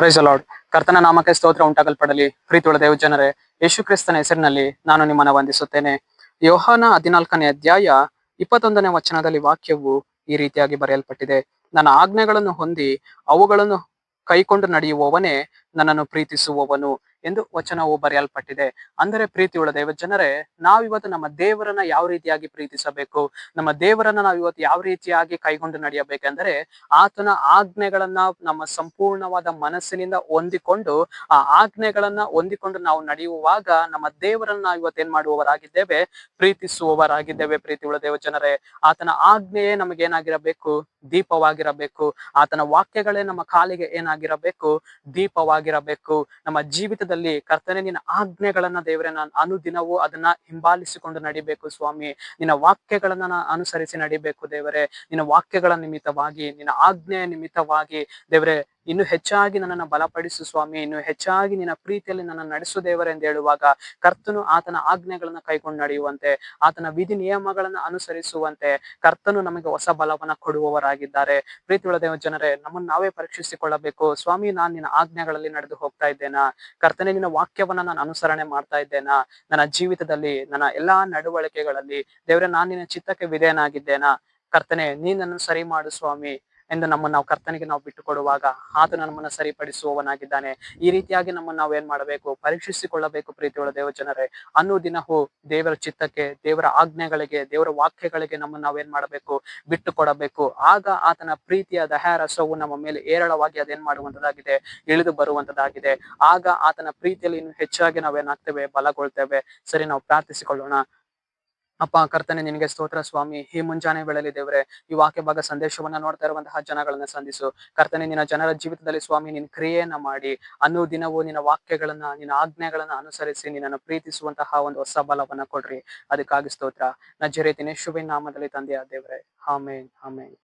Price ಅಲಾಡ್ ಕರ್ತನ ನಾಮಕ್ಕೆ ಸ್ತೋತ್ರ ಉಂಟಾಗಲ್ಪಡಲಿ. ಪ್ರೀತಿಯುಳ ದೇವ ಜನರೇ ಯೇಸು ಕ್ರಿಸ್ತನ ಹೆಸರಿನಲ್ಲಿ ನಾನು ನಿಮ್ಮನ್ನ ವಂದಿಸುತ್ತೇನೆ. ಯೋಹಾನ ಹದಿನಾಲ್ಕನೇ ಅಧ್ಯಾಯ ಇಪ್ಪತ್ತೊಂದನೇ ವಚನದಲ್ಲಿ ವಾಕ್ಯವು ಈ ರೀತಿಯಾಗಿ ಬರೆಯಲ್ಪಟ್ಟಿದೆ. ನನ್ನ ಆಜ್ಞೆಗಳನ್ನು ಹೊಂದಿ ಅವುಗಳನ್ನು ಕೈಕೊಂಡು ನಡೆಯುವವನೇ ನನ್ನನ್ನು ಪ್ರೀತಿಸುವವನು. ಎಂದು ವಚನವು ಬರೆಯಲ್ಪಟ್ಟಿದೆ. ಅಂದರೆ ಪ್ರೀತಿಯುಳ್ಳ ದೇವ ಜನರೇ, ನಾವಿವತ್ತು ನಮ್ಮ ದೇವರನ್ನ ಯಾವ ರೀತಿಯಾಗಿ ಪ್ರೀತಿಸಬೇಕು? ನಮ್ಮ ದೇವರನ್ನ ನಾವು ಇವತ್ತು ಯಾವ ರೀತಿಯಾಗಿ ಕೈಗೊಂಡು ನಡೆಯಬೇಕೆಂದರೆ, ಆತನ ಆಜ್ಞೆಗಳನ್ನ ನಮ್ಮ ಸಂಪೂರ್ಣವಾದ ಮನಸ್ಸಿನಿಂದ ಹೊಂದಿಕೊಂಡು, ಆ ಆಜ್ಞೆಗಳನ್ನ ಹೊಂದಿಕೊಂಡು ನಾವು ನಡೆಯುವಾಗ ನಮ್ಮ ದೇವರನ್ನ ನಾವು ಇವತ್ತೇನ್ ಮಾಡುವವರಾಗಿದ್ದೇವೆ? ಪ್ರೀತಿಸುವವರಾಗಿದ್ದೇವೆ ಪ್ರೀತಿಯುಳ್ಳ ದೇವ ಜನರೇ. ಆತನ ಆಜ್ಞೆಯೇ ನಮಗೆ ಏನಾಗಿರಬೇಕು? ದೀಪವಾಗಿರಬೇಕು. ಆತನ ವಾಕ್ಯಗಳೇ ನಮ್ಮ ಕಾಲಿಗೆ ಏನಾಗಿರಬೇಕು? ದೀಪವಾಗಿರಬೇಕು. ನಮ್ಮ ಜೀವಿತದಲ್ಲಿ ಕರ್ತನೆ, ನಿನ್ನ ಆಜ್ಞೆಗಳನ್ನ ದೇವರೇ, ನಾನು ಅನುದಿನವೂ ಅದನ್ನ ಹಿಂಬಾಲಿಸಿಕೊಂಡು ನಡಿಬೇಕು ಸ್ವಾಮಿ. ನಿನ್ನ ವಾಕ್ಯಗಳನ್ನ ನಾನು ಅನುಸರಿಸಿ ನಡಿಬೇಕು ದೇವರೇ. ನಿನ್ನ ವಾಕ್ಯಗಳ ನಿಮಿತ್ತವಾಗಿ, ನಿನ್ನ ಆಜ್ಞೆಯ ನಿಮಿತ್ತವಾಗಿ ದೇವರೇ ಇನ್ನು ಹೆಚ್ಚಾಗಿ ನನ್ನನ್ನು ಬಲಪಡಿಸು ಸ್ವಾಮಿ, ಇನ್ನು ಹೆಚ್ಚಾಗಿ ನಿನ್ನ ಪ್ರೀತಿಯಲ್ಲಿ ನನ್ನ ನಡೆಸು ದೇವರೆಂದು ಹೇಳುವಾಗ ಕರ್ತನು ಆತನ ಆಜ್ಞೆಗಳನ್ನ ಕೈಗೊಂಡು ನಡೆಯುವಂತೆ, ಆತನ ವಿಧಿ ನಿಯಮಗಳನ್ನ ಅನುಸರಿಸುವಂತೆ ಕರ್ತನು ನಮಗೆ ಹೊಸ ಬಲವನ್ನ ಕೊಡುವವರಾಗಿದ್ದಾರೆ. ಪ್ರೀತಿಯುಳ್ಳ ದೇವ ಜನರೇ, ನಮ್ಮನ್ನು ನಾವೇ ಪರೀಕ್ಷಿಸಿಕೊಳ್ಳಬೇಕು. ಸ್ವಾಮಿ, ನಾನು ನಿನ್ನ ಆಜ್ಞೆಗಳಲ್ಲಿ ನಡೆದು ಹೋಗ್ತಾ ಇದ್ದೇನಾ? ಕರ್ತನೆ, ನಿನ್ನ ವಾಕ್ಯವನ್ನ ನಾನು ಅನುಸರಣೆ ಮಾಡ್ತಾ ಇದ್ದೇನಾ? ನನ್ನ ಜೀವಿತದಲ್ಲಿ, ನನ್ನ ಎಲ್ಲಾ ನಡವಳಿಕೆಗಳಲ್ಲಿ ದೇವರೇ, ನಾನು ನಿನ್ನ ಚಿತ್ತಕ್ಕೆ ವಿಧೇಯನಾಗಿದ್ದೇನಾ? ಕರ್ತನೆ, ನೀನನ್ನು ಸರಿ ಮಾಡು ಸ್ವಾಮಿ. ಎಂದು ನಮ್ಮನ್ನು ನಾವು ಕರ್ತನಿಗೆ ನಾವು ಬಿಟ್ಟು ಕೊಡುವಾಗ ಆತ ನಮ್ಮನ್ನು ಸರಿಪಡಿಸುವವನಾಗಿದ್ದಾನೆ. ಈ ರೀತಿಯಾಗಿ ನಮ್ಮನ್ನು ನಾವು ಏನ್ ಮಾಡಬೇಕು? ಪರೀಕ್ಷಿಸಿಕೊಳ್ಳಬೇಕು ಪ್ರೀತಿಯೊಳ ದೇವ ಜನರೇ. ಅನ್ನೋ ದಿನವೂ ದೇವರ ಚಿತ್ತಕ್ಕೆ, ದೇವರ ಆಜ್ಞೆಗಳಿಗೆ, ದೇವರ ವಾಕ್ಯಗಳಿಗೆ ನಮ್ಮನ್ನು ನಾವೇನ್ ಮಾಡಬೇಕು? ಬಿಟ್ಟು ಕೊಡಬೇಕು ಆಗ ಆತನ ಪ್ರೀತಿಯ ದಯ ರಸವು ನಮ್ಮ ಮೇಲೆ ಏರಳವಾಗಿ ಅದೇನ್ ಮಾಡುವಂತದಾಗಿದೆ? ಇಳಿದು ಬರುವಂತದಾಗಿದೆ. ಆಗ ಆತನ ಪ್ರೀತಿಯಲ್ಲಿ ಇನ್ನು ಹೆಚ್ಚಾಗಿ ನಾವೇನಾಗ್ತೇವೆ ಬಲಗೊಳ್ತೇವೆ. ಸರಿ, ನಾವು ಪ್ರಾರ್ಥಿಸಿಕೊಳ್ಳೋಣ. ಅಪ್ಪ, ಕರ್ತನೆ, ನಿನಗೆ ಸ್ತೋತ್ರ, ಸ್ವಾಮಿ. ಈ ಮುಂಜಾನೆ ವೇಳೆಯಲ್ಲಿ ದೇವರೇ. ಈ ವಾಕ್ಯ ಭಾಗ ಸಂದೇಶವನ್ನ ನೋಡ್ತಾ ಇರುವಂತಹ ಜನಗಳನ್ನ ಸಂಧಿಸು. ಕರ್ತನೆ, ನಿನ್ನ ಜನರ ಜೀವಿತದಲ್ಲಿ ಸ್ವಾಮಿ, ನಿನ್ನ ಕ್ರಿಯೆಯನ್ನ ಮಾಡಿ. ಅನ್ನೋ ದಿನವೂ ನಿನ್ನ ವಾಕ್ಯಗಳನ್ನ, ನಿನ್ನ ಆಜ್ಞೆಗಳನ್ನ ಅನುಸರಿಸಿ ನಿನ್ನನ್ನು ಪ್ರೀತಿಸುವಂತಹ ಒಂದು ಹೊಸ ಬಲವನ್ನ ಕೊಡ್ರಿ. ಅದಕ್ಕಾಗಿ ಸ್ತೋತ್ರ. ನಜರೇತಿನ ಶುಭ ನಾಮದಲ್ಲಿ ತಂದೆಯ ದೇವರೇ. ಆಮೇನ್ ಆಮೇನ್.